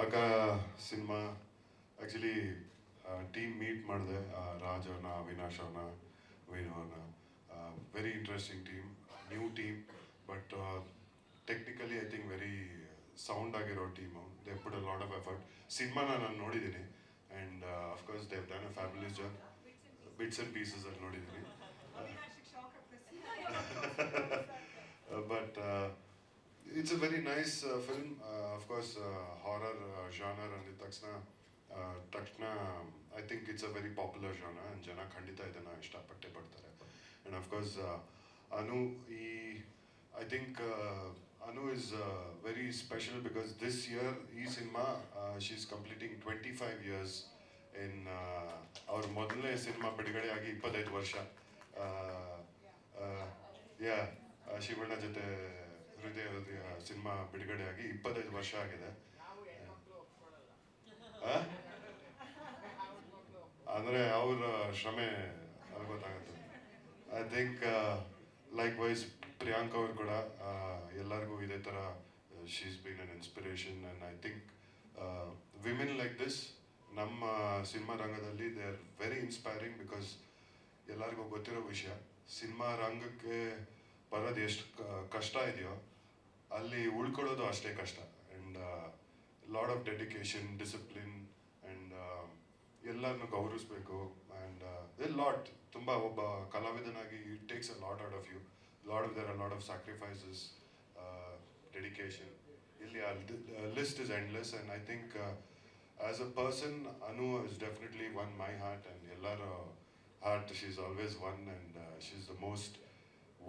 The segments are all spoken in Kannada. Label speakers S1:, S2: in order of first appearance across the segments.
S1: ಹಗ್ಗ ಸಿನಿಮಾ ಆ್ಯಕ್ಚುಲಿ ಟೀಮ್ ಮೀಟ್ ಮಾಡಿದೆ ರಾಜ್ ಅವ್ರನ್ನ ಅವಿನಾಶ್ ಅವ್ರನ್ನ ವೇಣು ಅವ್ರನ್ನ very interesting team new team but technically I think very sound ಆಗಿರೋ team they put a lot of effort ಸಿನಿಮಾನ ನಾನು ನೋಡಿದ್ದೀನಿ and of course they've done a family genre bits and pieces ಅಲ್ಲಿ ನೋಡಿದ್ದೀನಿ uh, it's a very nice uh, film. Uh, of course, uh, horror uh, genre ಅಂದಿದ ತಕ್ಷಣ uh, ತಕ್ಷಣ I think it's a very popular genre and ಜನ ಖಂಡಿತ ಇದನ್ನು ಇಷ್ಟಪಟ್ಟೆ ಪಡ್ತಾರೆ ಆ್ಯಂಡ್ ಅಫ್ಕೋರ್ಸ್ ಅನು ಈ I think Anu is very special because this year ಈ cinema she is completing twenty five years in ಅವ್ರ ಮೊದಲನೇ ಸಿನಿಮಾ ಬಿಡುಗಡೆ ಆಗಿ ಇಪ್ಪತ್ತೈದು ವರ್ಷ ಯಾ ಶಿವಣ್ಣ ಜೊತೆ ಹೃದಯ ಸಿನಿಮಾ ಬಿಡುಗಡೆಯಾಗಿ ಇಪ್ಪತ್ತೈದು ವರ್ಷ ಆಗಿದೆ? ಅಂದ್ರೆ ಅವ್ರ ಶ್ರಮೆ ಗೊತ್ತಾಗುತ್ತೆ. I think likewise Priyank ಅವ್ರು ಕೂಡ ಎಲ್ಲರಿಗೂ ಇದೇ ಥರ she's been an inspiration and I think women like this ನಮ್ಮ ಸಿನಿಮಾ ರಂಗದಲ್ಲಿ they are very inspiring because ಎಲ್ಲರಿಗೂ ಗೊತ್ತಿರೋ ವಿಷಯ. ಸಿನಿಮಾ ರಂಗಕ್ಕೆ ಬರೋದು ಎಷ್ಟು ಕಷ್ಟ ಇದೆಯೋ ಅಲ್ಲಿ ಉಳ್ಕೊಳ್ಳೋದು ಅಷ್ಟೇ ಕಷ್ಟ. And lot of dedication discipline and ಎಲ್ಲರನ್ನು ಗೌರವಿಸ್ಬೇಕು. ಆ್ಯಂಡ್ ಎ ಲಾಟ್ ತುಂಬ ಒಬ್ಬ ಕಲಾವಿದನಾಗಿ it takes a lot out of you lot of there a lot of sacrifices dedication ಇಲ್ಲಿ list is endless and I think as a person Anu is definitely one my heart and ಎಲ್ಲರ heart always one, and and she the most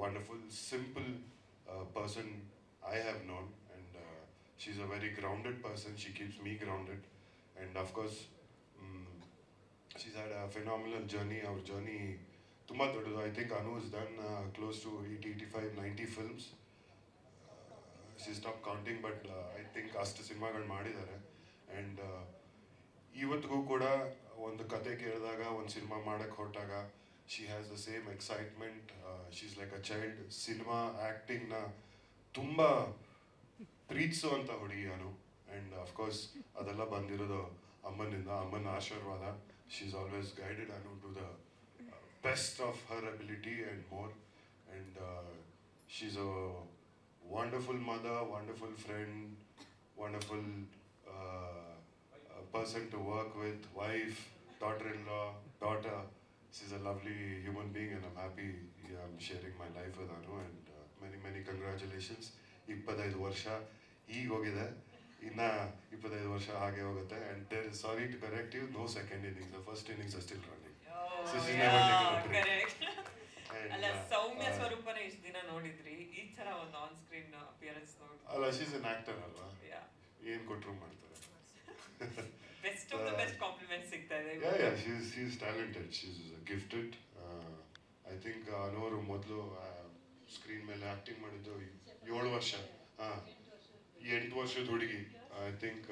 S1: wonderful, simple simple person I have known. And uh, she's a very grounded person. She keeps me grounded. And of course, mm, she's had a phenomenal journey. Our journey, ತುಂಬ ದೊಡ್ಡದು I think Anu is done close to eighty eighty five ninety films she stop counting but I think ಅಷ್ಟು ಸಿನಿಮಾಗಳು ಮಾಡಿದ್ದಾರೆ ಆ್ಯಂಡ್ ಇವತ್ತಿಗೂ ಕೂಡ ಒಂದು ಕತೆ ಕೇಳಿದಾಗ ಒಂದು ಸಿನಿಮಾ ಮಾಡಕ್ಕೆ ಹೊರಟಾಗ she has the same excitement she's like a child cinema ಆ್ಯಕ್ಟಿಂಗ್ನ ತುಂಬಾ ಪ್ರೀತಿಸುವಂತ ಹುಡುಗಿ ಅನು ಅಂಡ್ ಅಫ್ಕೋರ್ಸ್ ಅದೆಲ್ಲ ಬಂದಿರೋದು ಅಮ್ಮನಿಂದ, ಅಮ್ಮನ ಆಶೀರ್ವಾದ. She is always guided Anu to the best of her ability and more and she is a wonderful mother wonderful friend wonderful person to work with wife daughter in law daughter she is a lovely human being am happy I am sharing my life with Anu and many, many congratulations ಇಪ್ಪತ್ತೈದು ವರ್ಷ ಈಗ ಹೋಗಿದೆ. ಇನ್ನ ಇಪ್ಪತ್ತೈದು ವರ್ಷ ಹಾಗೆ ಹೋಗುತ್ತೆ. And there is sorry to correct you no second innings first innings
S2: still
S1: running
S2: ಅಲ್ಲ ಸೌಮ್ಯ ಸ್ವರೂಪನ ಇಷ್ಟು ದಿನ ನೋಡಿದ್ರಿ? ಈ ತರ ಒಂದು ಆನ್ ಸ್ಕ್ರೀನ್ ಅಪಿಯರೆನ್ಸ್ ನೋಡಿ
S1: ಅಲ್ಲ ಶೀಸ್ ಅನ್ ಆಕ್ಟರ್ ಅಲ್ವಾ? ಏನ್ ಕೊಟ್ರು ಮಾಡ್ತಾರೆ?
S2: Best of the best compliment ಸಿಗ್ತಾ ಇದೆ
S1: gifted. Uh, I think ಅನೋರು ಮೊದಲು ಸ್ಕ್ರೀನ್ ಮೇಲೆ ಆಕ್ಟಿಂಗ್ ಮಾಡಿದ್ದು ಏಳು ವರ್ಷ. ಹಾ ಎಂಟು ವರ್ಷದ ಹುಡುಗಿ.
S3: I think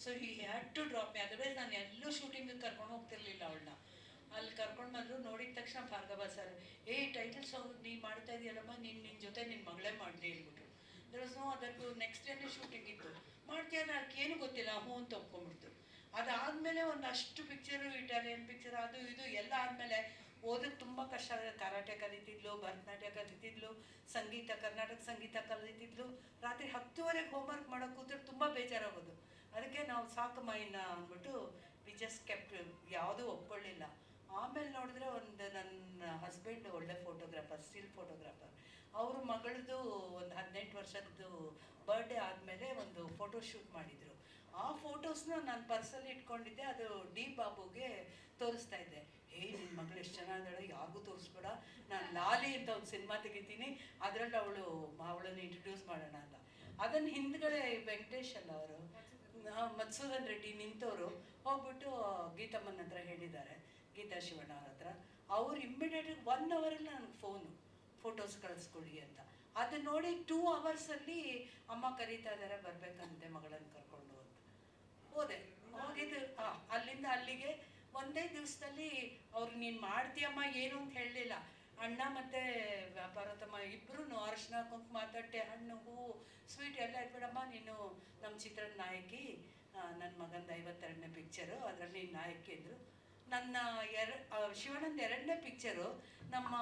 S3: so husband, had to drop was otherwise. ನಾನು ಎಲ್ಲೂ ಶೂಟಿಂಗ್ ಕರ್ಕೊಂಡು ಹೋಗ್ತಿರ್ಲಿಲ್ಲ ಅವಳನ್ನ. ಅಲ್ಲಿ ಕರ್ಕೊಂಡು ಬಂದ್ರು ನೋಡಿದ ತಕ್ಷಣ ಭಾರ್ಗವ ಸರ್ ಏ ಟೈಟಲ್ ಸಾಂಗ್ ನೀ ಮಾಡ್ತಾ ಇದೆಯಲ್ಲಮ್ಮ ನೀನು ನಿನ್ನ ಜೊತೆ ನಿನ್ನ ಮಗಳೇ ಮಾಡಲಿ ಹೇಳ್ಬಿಟ್ರು. ದರ್ ವಾಸ್ ನೋ ಅದಕ್ಕೂ ನೆಕ್ಸ್ಟ್ ಡೇನೇ ಶೂಟಿಂಗ್ ಇತ್ತು. ಮಾಡ್ತೀಯ ಅದಕ್ಕೆ ಗೊತ್ತಿಲ್ಲ ಹ್ಞೂ ಅಂತ ಒಪ್ಕೊಂಡ್ಬಿಡ್ತು. ಅದಾದಮೇಲೆ ಒಂದಷ್ಟು ಪಿಕ್ಚರು ಇಟಾಲಿಯನ್ ಪಿಕ್ಚರ್ ಅದು ಇದು ಎಲ್ಲ ಆದಮೇಲೆ ಓದಕ್ಕೆ ತುಂಬ ಕಷ್ಟ ಆಗಿದೆ ಕರಾಟೆ ಕಲಿತಿದ್ಲು, ಭರತನಾಟ್ಯ ಕಲಿತಿದ್ಲು, ಸಂಗೀತ, ಕರ್ನಾಟಕ ಸಂಗೀತ ಕಲಿತಿದ್ಲು. ರಾತ್ರಿ ಹತ್ತುವರೆಗೆ ಹೋಮ್ವರ್ಕ್ ಮಾಡೋಕೆ ಕೂತ್ರೆ ತುಂಬ ಬೇಜಾರಾಗೋದು. ಅದಕ್ಕೆ ನಾವು ಸಾಕು ಮೈನ ಅಂದ್ಬಿಟ್ಟು ವಿ ಜಸ್ಟ್ ಕೆಪ್ಟ್ ಯಾವುದೂ ಒಪ್ಕೊಳ್ಳಿಲ್ಲ. ಆಮೇಲೆ ನೋಡಿದ್ರೆ ಒಂದು ನನ್ನ ಹಸ್ಬೆಂಡ್ ಒಳ್ಳೆ ಫೋಟೋಗ್ರಾಫರ್ ಸ್ಟಿಲ್ ಫೋಟೋಗ್ರಾಫರ್ ಅವ್ರ ಮಗಳದು ಒಂದು ಹದಿನೆಂಟು ವರ್ಷದ್ದು ಬರ್ಡೇ ಆದಮೇಲೆ ಒಂದು ಫೋಟೋ ಶೂಟ್ ಮಾಡಿದರು. ಆ ಫೋಟೋಸ್ನ ನಾನು ಪರ್ಸಲ್ಲಿ ಇಟ್ಕೊಂಡಿದ್ದೆ, ಅದು ಡಿ ಬಾಬುಗೆ ತೋರಿಸ್ತಾ ಇದ್ದೆ. ಹೇ ನಿನ್ನ ಮಗಳು ಎಷ್ಟು ಚೆನ್ನಾಗಿದ್ದಾಳೆ, ಯಾರಿಗೂ ತೋರಿಸ್ಬೇಡ. ನಾನು ಲಾಲಿ ಅಂತ ಒಂದು ಸಿನಿಮಾ ತೆಗಿತೀನಿ. ಅದರಲ್ಲಿ ಅವಳು ಅವಳನ್ನು ಇಂಟ್ರೊಡ್ಯೂಸ್ ಮಾಡೋಣ ಅಂತ. ಅದನ್ನು ಹಿಂದ್ಗಡೆ ವೆಂಕಟೇಶ್ ಅಲ್ಲ ಅವರು ಮಧುಸೂದನ್ ರೆಡ್ಡಿ ನಿಂತವರು ಹೋಗ್ಬಿಟ್ಟು ಗೀತಮ್ಮನ ಹತ್ರ ಹೇಳಿದ್ದಾರೆ, ಗೀತಾ ಶಿವಣ್ಣ ಅವ್ರ ಹತ್ರ, ಅವ್ರು ಇಮ್ಮಿಡಿಯೇಟಾಗಿ ಒನ್ ಅವರಲ್ಲಿ ನನಗೆ ಫೋನು ಫೋಟೋಸ್ ಕಳಿಸ್ಕೊಳ್ಳಿ ಅಂತ. ಅದನ್ನ ನೋಡಿ ಟೂ ಅವರ್ಸಲ್ಲಿ ಅಮ್ಮ ಕರೀತಾ ಇದ್ದಾರೆ ಬರ್ಬೇಕಂತೆ ಮಗಳನ್ನ ಕರ್ಕೊಂಡು ಹೋದೆ. ಹೋಗಿದ್ದು ಅಲ್ಲಿಂದ ಅಲ್ಲಿಗೆ ಒಂದೇ ದಿವಸದಲ್ಲಿ ಅವ್ರು ನೀನು ಮಾಡ್ತೀಯಮ್ಮ ಏನು ಅಂತ ಹೇಳಲಿಲ್ಲ. ಅಣ್ಣ ಮತ್ತು ಭರತಮ್ಮ ಇಬ್ಬರು ಅರಶಿನ ಕುಂಕುಮ ತಟ್ಟೆ ಹಣ್ಣು ಹೂವು ಸ್ವೀಟ್ ಎಲ್ಲ ಇಟ್ಬಿಡಮ್ಮ ನೀನು ನಮ್ಮ ಚಿತ್ರದ ನಾಯಕಿ ನನ್ನ ಮಗಂದು ಐವತ್ತೆರಡನೇ ಪಿಕ್ಚರು ಅದರಲ್ಲಿ ನೀನು ನಾಯಕಿ ಅಂದರು. ನನ್ನ ಎರ ಆ, ಶಿವಣ್ಣಂದು ಎರಡನೇ ಪಿಕ್ಚರು ನಮ್ಮ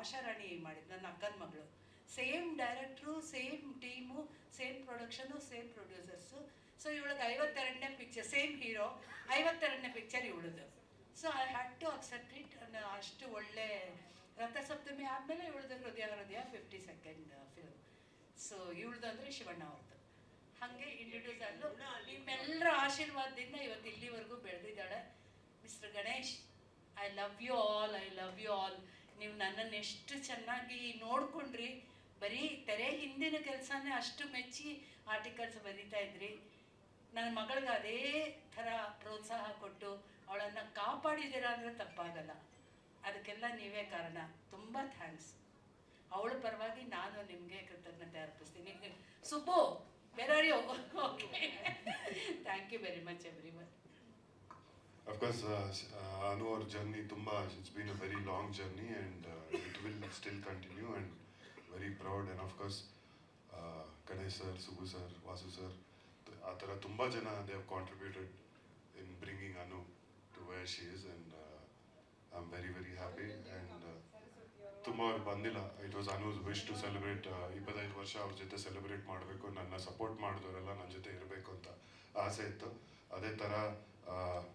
S3: ಆಶಾರಾಣಿ ಮಾಡಿದ್ದು ನನ್ನ ಅಕ್ಕನ ಮಗಳು. ಸೇಮ್ ಡೈರೆಕ್ಟ್ರು same team same production same producers so ಇವಳಿಗೆ ಐವತ್ತೆರಡನೇ ಪಿಕ್ಚರ್ ಸೇಮ್ ಹೀರೋ ಐವತ್ತೆರಡನೇ picture ಇವಳದು so I had to accept it ಅಷ್ಟು ಒಳ್ಳೆ ರಥಸಪ್ತಮಿ ಆದಮೇಲೆ ಇವಳದು Hrudaya Hrudaya fifty second film so ಇವಳದು ಅಂದರೆ ಶಿವಣ್ಣ ಅವ್ರದ್ದು ಹಾಗೆ ಇಂಟ್ರೊಡ್ಯೂಸ್ ಆದ್ಲು ನಿಮ್ಮೆಲ್ಲರ ಆಶೀರ್ವಾದದಿಂದ ಇವತ್ತು ಇಲ್ಲಿವರೆಗೂ ಬೆಳೆದಿದ್ದಾಳೆ mister Ganesh I love you all I love you all ನೀವು ನನ್ನನ್ನು ಎಷ್ಟು ಚೆನ್ನಾಗಿ ನೋಡ್ಕೊಂಡ್ರಿ. ಬರೀ ತೆರೆ ಹಿಂದಿನ ಕೆಲಸನೇ ಅಷ್ಟು ಮೆಚ್ಚಿ ಆರ್ಟಿಕಲ್ಸ್ ಬರೀತಾ ಇದ್ರಿ. ನನ್ನ ಮಗಳಿಗೆ ಅದೇ ಥರ ಪ್ರೋತ್ಸಾಹ ಕೊಟ್ಟು ಅವಳನ್ನು ಕಾಪಾಡಿದ್ದೀರಾ ಅಂದರೆ ತಪ್ಪಾಗಲ್ಲ. ಅದಕ್ಕೆಲ್ಲ ನೀವೇ ಕಾರಣ. ತುಂಬ ಥ್ಯಾಂಕ್ಸ್ ಅವಳ ಪರವಾಗಿ ನಾನು ನಿಮಗೆ ಕೃತಜ್ಞತೆ ಅರ್ಪಿಸ್ತೀನಿ. Subbu ಬೇರೆಯವ್ರಿ okay thank you very much every much
S1: of course Anu ಅವ್ರ ಜರ್ನಿ ತುಂಬ it's been a very long journey and it will still continue and very proud and of course Ganesh sir Subbu sir Vasu sir ಆ ಥರ ತುಂಬ ಜನ they have contributed in bringing Anu to where she is and I am very very happy and ತುಂಬ ಅವ್ರು ಬಂದಿಲ್ಲ. It was Anu's wish to celebrate ಇಪ್ಪತ್ತೈದು ವರ್ಷ ಅವ್ರ ಜೊತೆ ಸೆಲೆಬ್ರೇಟ್ ಮಾಡಬೇಕು, ನನ್ನ ಸಪೋರ್ಟ್ ಮಾಡಿದವರೆಲ್ಲ ನನ್ನ ಜೊತೆ ಇರಬೇಕು ಅಂತ ಆಸೆ ಇತ್ತು. ಅದೇ ಥರ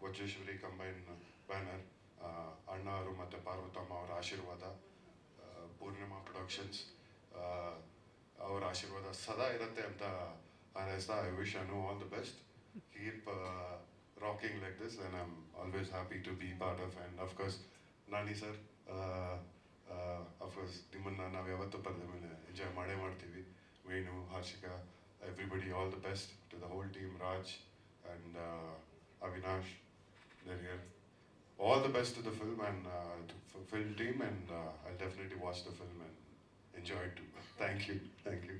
S1: ವಜ್ರೇಶ್ವರಿ ಕಂಬೈನ್ ಬ್ಯಾನರ್ ಅಣ್ಣ ಅವರು ಮತ್ತು ಪಾರ್ವತಮ್ಮ ಅವರ ಆಶೀರ್ವಾದ ಪೂರ್ಣಿಮಾ ಪ್ರೊಡಕ್ಷನ್ಸ್ ಅವರ ಆಶೀರ್ವಾದ ಸದಾ ಇರುತ್ತೆ ಅಂತ ಹಾರೈಸ್ತಾ I wish Anu all the best keep rocking like this and I am always happy to be part of and of course Nani sir of course ನಿಮ್ಮನ್ನು ನಾವು ಯಾವತ್ತೂ ಪರದ ಮೇಲೆ ಎಂಜಾಯ್ ಮಾಡೇ ಮಾಡ್ತೀವಿ Venu Harshika everybody all the best to the whole team Raj and Avinash they're here. All the best to the film and uh, to f- film team, and uh, I'll definitely watch the film and enjoy it too. Thank you. Thank you.